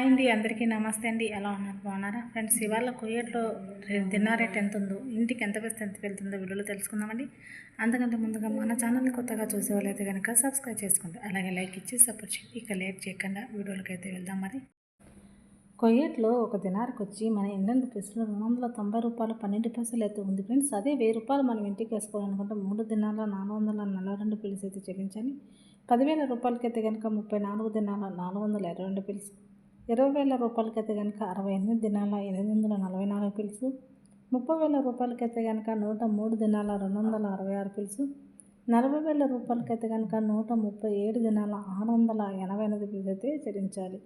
అండి అందరికీ నమస్తే అండి. ఎలా ఉన్నారు? బాగున్నారా? ఫ్రెండ్స్ ఇవాళ కొయ్యట్లో డిన్నర్ రేట్ ఎంత ఉందో ఇంటికి ఎంత వేస్తే ఎంత వెళ్తుందో వీడియోలో తెలుసుకుందామండి. అందుకంటే ముందుగా మన ఛానల్ని కొత్తగా చూసే వాళ్ళైతే కనుక సబ్స్క్రైబ్ చేసుకోండి. అలాగే లైక్ ఇచ్చి సపోర్ట్ చేయండి. ఇక లేట్ చేయకుండా వీడియోలకి అయితే వెళ్దాం మరి. కొయ్యట్లో ఒక దినార్కి వచ్చి మన ఇండియన్ రూపీస్లో రెండు వందల తొంభై రూపాయలు పన్నెండు పైసలు అయితే ఉంది ఫ్రెండ్స్. అదే వెయ్యి రూపాయలు మనం ఇంటికి వేసుకోవాలనుకుంటే మూడు దినాల నాలుగు వందల నలభై రెండు పిల్స్ అయితే చెల్లించాలి. పదివేల రూపాయలకైతే కనుక ముప్పై నాలుగు దినాల నాలుగు వందల ఇరవై రెండు పిల్స్ ఇరవై వేల రూపాయలకైతే కనుక అరవై ఎనిమిది దినాల ఎనిమిది వందల నలభై నాలుగు పిలుసు. ముప్పై వేల రూపాయలకైతే కనుక నూట మూడు దినాల రెండు వందల అరవై ఆరు పిలుసు. నలభై వేల రూపాయలకైతే కనుక నూట ముప్పై ఏడు దినాల ఆరు వందల ఎనభై ఎనిమిది పిల్స్ అయితే చెల్లించాలి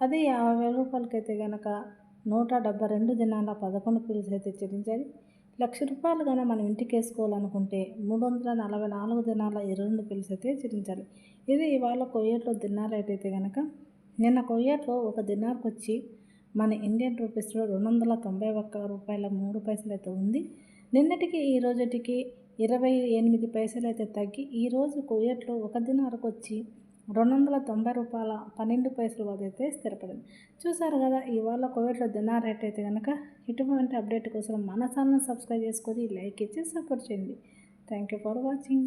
అదే యాభై వేల రూపాయలకైతే కనుక నూట డెబ్బై రెండు దినాల పదకొండు పిల్స్ అయితే చెల్లించాలి లక్ష రూపాయలు కానీ మనం ఇంటికి వేసుకోవాలనుకుంటే మూడు వందల నలభై నాలుగు దినాల ఇరవై రెండు పిల్స్ అయితే చెల్లించాలి ఇది ఇవాళ కొయ్యేట్లో దినార్ అయితే కనుక నిన్న కొయ్యేట్లో ఒక దినార్కి వచ్చి మన ఇండియన్ రూపీస్లో రెండు వందల తొంభై ఒక్క రూపాయల మూడు పైసలు అయితే ఉంది. నిన్నటికి ఈ రోజుటికి ఇరవై ఎనిమిది పైసలు అయితే తగ్గి ఈరోజు కొయ్యేట్లో ఒక దినార్కి వచ్చి రెండు వందల తొంభై రూపాయల పన్నెండు పైసలు వద్ద అయితే స్థిరపడింది. చూసారు కదా ఇవాళ కోవిడ్లో దినార్ రేట్ అయితే కనుక ఇటువంటి అప్డేట్ కోసం మన ఛానల్ సబ్స్క్రైబ్ చేసుకొని లైక్ ఇచ్చి సపోర్ట్ చేయండి. Thank you for watching.